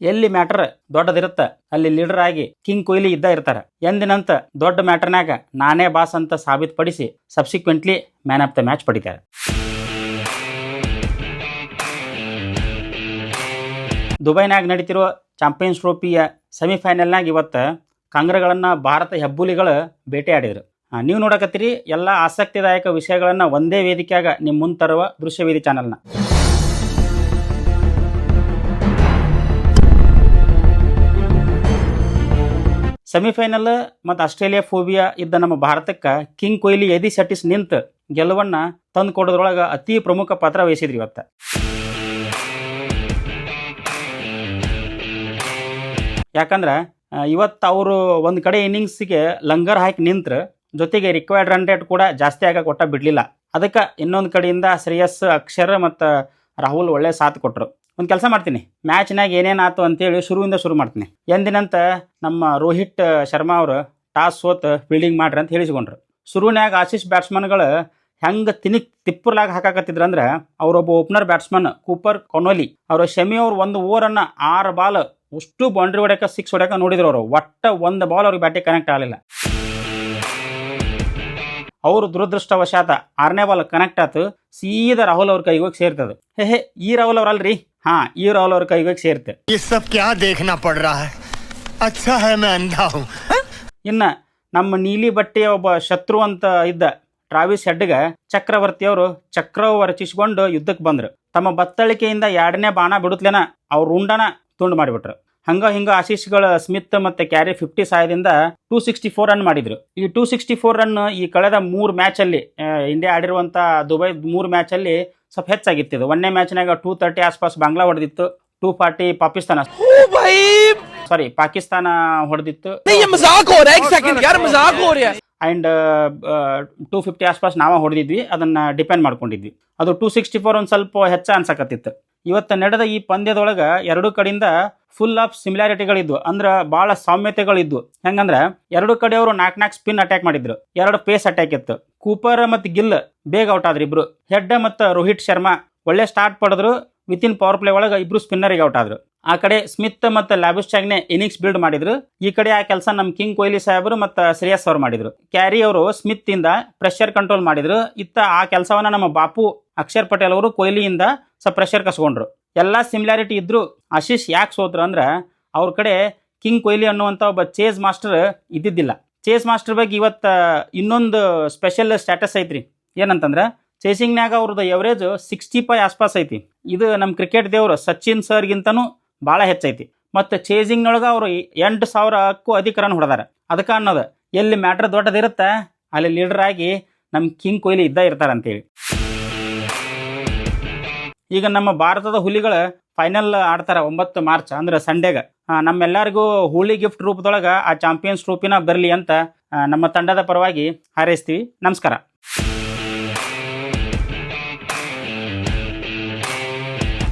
ಎಲ್ಲಿ ಮ್ಯಾಟರ್ ದೊಡ್ಡದಿರುತ್ತ, ಅಲ್ಲಿ ಲೀಡರ್ ಆಗಿ ಕಿಂಗ್ ಕೊಹ್ಲಿ ಇದ್ದ ಇರ್ತಾರೆ. ಎಂದಿನಂತ ದೊಡ್ಡ ಮ್ಯಾಟರ್ನಾಗ ನಾನೇ ಬಾಸ್ ಅಂತ ಸಾಬೀತುಪಡಿಸಿ subsequently man of the match ಪಡಿತಾರೆ. ದುಬೈನಾಗ ನಡೀತಿರುವ ಚಾಂಪಿಯನ್ಸ್ ಟ್ರೋಫಿಯ ಸೆಮಿಫೈನಲ್ನಾಗ ಇವತ್ತು ಕಾಂಗ್ರೆಗಳನ್ನು ಭಾರತ ಹೆಬ್ಬುಲಿಗಳು ಬೇಟೆಯಾಡಿದ್ರು. ನೀವು ನೋಡಕತ್ತೀರಿ ಎಲ್ಲ ಆಸಕ್ತಿದಾಯಕ ವಿಷಯಗಳನ್ನು ಒಂದೇ ವೇದಿಕೆಯಾಗ ನಿಮ್ಮ ಮುಂದೆ ತರುವ ದೃಶ್ಯವೇದಿ ಚಾನಲ್ನ. ಸೆಮಿಫೈನಲ್ ಮತ್ತು ಆಸ್ಟ್ರೇಲಿಯಾ ಫೋಬಿಯಾ ಇದ್ದ ನಮ್ಮ ಭಾರತಕ್ಕೆ ಕಿಂಗ್ ಕೊಹ್ಲಿ ಎದಿ ಸೆಟ್ಟಿಸ್ ನಿಂತು ಗೆಲುವನ್ನ ತಂದು ಕೊಡೋದ್ರೊಳಗೆ ಅತಿ ಪ್ರಮುಖ ಪಾತ್ರ ವಹಿಸಿದ್ರಿ ಇವತ್ತು. ಯಾಕಂದ್ರೆ ಇವತ್ತು ಅವರು ಒಂದು ಕಡೆ ಇನ್ನಿಂಗ್ಸ್ಗೆ ಲಂಗರ್ ಹಾಕಿ ನಿಂತ್ರ ಜೊತೆಗೆ ರಿಕ್ವೈರ್ಡ್ ರನ್ ರೇಟ್ ಕೂಡ ಜಾಸ್ತಿ ಆಗ ಕೊಟ್ಟ ಬಿಡಲಿಲ್ಲ. ಅದಕ್ಕೆ ಇನ್ನೊಂದು ಕಡೆಯಿಂದ ಶ್ರೇಯಸ್ ಅಕ್ಷರ್ ಮತ್ತು ರಾಹುಲ್ ಒಳ್ಳೆ ಸಾಥ್ ಕೊಟ್ಟರು ಒಂದು ಕೆಲಸ ಮಾಡ್ತೀನಿ. ಮ್ಯಾಚ್ನಾಗ ಏನೇನಾಯ್ತು ಅಂತೇಳಿ ಶುರುವಿಂದ ಶುರು ಮಾಡ್ತೀನಿ. ಎಂದಿನಂತ ನಮ್ಮ ರೋಹಿತ್ ಶರ್ಮಾ ಅವರು ಟಾಸ್ ಸೋತ್ ಫೀಲ್ಡಿಂಗ್ ಮಾಡ್ರಿ ಅಂತ ಹೇಳಿಸಿಕೊಂಡ್ರು. ಶುರುವಿನಾಗ ಆಶೀಶ್ ಬ್ಯಾಟ್ಸ್ಮನ್ಗಳು ಹೆಂಗೆ ತಿನಿ ತಿಪ್ಪುರ್ಲಾಗ ಹಾಕಾಕತ್ತಿದ್ರು ಅಂದ್ರೆ ಅವರೊಬ್ಬ ಓಪನರ್ ಬ್ಯಾಟ್ಸ್ಮನ್ ಕೂಪರ್ ಕೊನೋಲಿ, ಅವರು ಶಮಿ ಅವ್ರು ಒಂದು ಓವರನ್ನು ಆರು ಬಾಲ್ ಅಷ್ಟು ಬೌಂಡ್ರಿ ಹೊಡೆಯಕ ಸಿಕ್ಸ್ ಹೊಡೆಯಕ ನೋಡಿದ್ರು ಅವರು. ಒಟ್ಟ ಒಂದು ಬಾಲ್ ಅವ್ರಿಗೆ ಬ್ಯಾಟಿಗೆ ಕನೆಕ್ಟ್ ಆಗಲಿಲ್ಲ. ಅವರು ದುರದೃಷ್ಟವಶಾತ ಆರನೇ ಬಾಲ್ ಕನೆಕ್ಟ್ ಆತು. ಸೀದಾ ರಾಹುಲ್ ಅವ್ರ ಕೈಗೆ ಹೋಗಿ ಸೇರ್ತದೆ. ಹೇ ಹೇ, ಈ ರಾಹುಲ್ ಅವ್ರಲ್ರಿ ಹಾ ಈ ರಾಹುಲ್ ಅವ್ರ ಕೈಗೆ ಹೋಗಿ ಸೇರ್ತೆ ये सब क्या देखना पड़ रहा है अच्छा है मैं अंधा हूँ ಇನ್ನ ನಮ್ಮ ನೀಲಿ ಬಟ್ಟೆಯ ಒಬ್ಬ ಶತ್ರು ಅಂತ ಇದ್ದ ಟ್ರಾವಿಸ್ ಹೆಡ್ಗೆ ಚಕ್ರವರ್ತಿ ಅವರು ಚಕ್ರವು ರಚಿಸಿಕೊಂಡು ಯುದ್ಧಕ್ಕೆ ಬಂದ್ರು ತಮ್ಮ ಬತ್ತಳಿಕೆಯಿಂದ ಎರಡನೇ ಬಾಣ ಬಿಡುತ್ತಲೇನ ಅವ್ರ ಉಂಡನ ತುಂಡು ಮಾಡಿಬಿಟ್ರು ಹಂಗ ಹಿಂಗ ಆಶೀಶ್ಗಳ ಸ್ಮಿತ್ ಮತ್ತೆ ಕ್ಯಾರಿ ಫಿಫ್ಟಿ ಸಹಾಯದಿಂದ ಟೂ ಸಿಕ್ಸ್ಟಿ ಫೋರ್ ರನ್ ಮಾಡಿದ್ರು ಈ ಟೂ ಸಿಕ್ಸ್ಟಿ ಫೋರ್ ರನ್ ಈ ಕಳೆದ ಮೂರು ಮ್ಯಾಚಲ್ಲಿ ಇಂಡಿಯಾ ಆಡಿರುವಂತ ದುಬೈ ಮೂರು ಮ್ಯಾಚಲ್ಲಿ ಸ್ವಲ್ಪ ಹೆಚ್ಚಾಗಿತ್ತು ಇದು ಒಂದನೇ ಮ್ಯಾಚ್ನಾಗ ಟೂ ತರ್ಟಿ ಆಸ್ಪಾಸ್ Bangla ಹೊಡೆದಿತ್ತು. Two forty Pakistan. Sorry Pakistan ಹೊಡೆದಿತ್ತು. And two fifty ಆಸ್ಪಾಸ್ ನಾವೇ ಹೊಡೆದಿದ್ವಿ, ಅದನ್ನು ಡಿಪೆಂಡ್ ಮಾಡ್ಕೊಂಡಿದ್ವಿ. ಅದು ಟೂ ಸಿಕ್ಸ್ಟಿ ಫೋರ್ ಒಂದು ಸ್ವಲ್ಪ ಹೆಚ್ಚ ಅನ್ಸಕತ್ತಿತ್ತು. ಇವತ್ತು ನಡೆದ ಈ ಪಂದ್ಯದೊಳಗೆ ಎರಡು ಕಡೆಯಿಂದ ಫುಲ್ ಆಫ್ ಸಿಮಿಲಾರಿಟಿಗಳಿದ್ವು ಅಂದ್ರೆ ಭಾಳ ಸಾಮ್ಯತೆಗಳಿದ್ವು. ಹೆಂಗಂದ್ರೆ, ಎರಡು ಕಡೆಯವರು ನಾಲ್ಕು ನಾಲ್ಕು ಸ್ಪಿನ್ ಅಟ್ಯಾಕ್ ಮಾಡಿದ್ರು. ಎರಡು ಪೇಸ್ ಅಟ್ಯಾಕ್ ಇತ್ತು. ಕೂಪರ್ ಮತ್ತು ಗಿಲ್ ಬೇಗ ಔಟ್ ಆದ್ರು ಇಬ್ರು. ಹೆಡ್ ಮತ್ತು ರೋಹಿತ್ ಶರ್ಮಾ ಒಳ್ಳೆ ಸ್ಟಾರ್ಟ್ ಪಡೆದ್ರು. ವಿತಿನ್ ಪವರ್ ಪ್ಲೇ ಒಳಗೆ ಇಬ್ರು ಸ್ಪಿನ್ನರಿಗೆ ಔಟ್ ಆದ್ರು. ಆ ಕಡೆ ಸ್ಮಿತ್ ಮತ್ತು ಲ್ಯಾಬಿಸ್ ಚಾಗ್ನೆ ಇನ್ನಿಂಗ್ಸ್ ಬಿಲ್ಡ್ ಮಾಡಿದ್ರು. ಈ ಕಡೆ ಆ ಕೆಲಸ ನಮ್ಮ ಕಿಂಗ್ ಕೊಹ್ಲಿ ಸಾಹೇಬರು ಮತ್ತು ಶ್ರೇಯಸ್ ಅವರು ಮಾಡಿದ್ರು. ಕ್ಯಾರಿ ಅವರು ಸ್ಮಿತ್ ಇಂದ ಪ್ರೆಷರ್ ಕಂಟ್ರೋಲ್ ಮಾಡಿದ್ರು. ಇತ್ತ ಆ ಕೆಲಸವನ್ನ ನಮ್ಮ ಬಾಪು ಅಕ್ಷರ್ ಪಟೇಲ್ ಅವರು ಕೊಹ್ಲಿಯಿಂದ ಸ್ವಲ್ಪ ಪ್ರೆಷರ್ ಕಸ್ಕೊಂಡ್ರು. ಎಲ್ಲ ಸಿಮಿಲಾರಿಟಿ ಇದ್ರು. ಆಶೀಶ್ ಯಾಕೆ ಸೋತ್ರು ಅಂದ್ರೆ ಅವ್ರ ಕಡೆ ಕಿಂಗ್ ಕೊಹ್ಲಿ ಅನ್ನುವಂಥ ಒಬ್ಬ ಚೇಸ್ ಮಾಸ್ಟರ್ ಇದ್ದಿದ್ದಿಲ್ಲ. ಚೇಸ್ ಮಾಸ್ಟರ್ ಬಗ್ಗೆ ಇವತ್ತು ಇನ್ನೊಂದು ಸ್ಪೆಷಲ್ ಸ್ಟ್ಯಾಟಸ್ ಐತ್ರಿ. ಏನಂತಂದ್ರೆ ಚೇಸಿಂಗ್ನಾಗ ಅವ್ರದ್ದು ಎವರೇಜ್ ಸಿಕ್ಸ್ಟಿ ಫೈ ಆಸ್ಪಾಸ್ ಐತಿ. ಇದು ನಮ್ಮ ಕ್ರಿಕೆಟ್ ದೇವರು ಸಚಿನ್ ಸರ್ಗಿಂತನೂ ಭಾಳ ಹೆಚ್ಚೈತಿ. ಮತ್ತು ಚೇಸಿಂಗ್ನೊಳಗೆ ಅವರು ಎಂಟು ಸಾವಿರಕ್ಕೂ ಅಧಿಕ ರನ್ ಹೊಡೆದಾರ. ಅದಕ್ಕೆ ಅನ್ನೋದು, ಎಲ್ಲಿ ಮ್ಯಾಟ್ರ್ ದೊಡ್ಡದಿರುತ್ತೆ ಅಲ್ಲಿ ಲೀಡರ್ ಆಗಿ ನಮ್ಮ ಕಿಂಗ್ ಕೊಹ್ಲಿ ಇದ್ದ ಇರ್ತಾರೆ ಅಂತೇಳಿ. ಈಗ ನಮ್ಮ ಭಾರತದ ಹುಲಿಗಳು ಫೈನಲ್ ಆಡ್ತಾರೆ ಒಂಬತ್ತು ಮಾರ್ಚ್, ಅಂದ್ರೆ ಸಂಡೇಗ. ನಮ್ಮೆಲ್ಲರಿಗೂ ಹುಲಿ ಗಿಫ್ಟ್ ರೂಪದೊಳಗೆ ಆ ಚಾಂಪಿಯನ್ಸ್ ಟ್ರೋಫಿನ ಬರಲಿ ಅಂತ ನಮ್ಮ ತಂಡದ ಪರವಾಗಿ ಹಾರೈಸ್ತೀವಿ. ನಮಸ್ಕಾರ.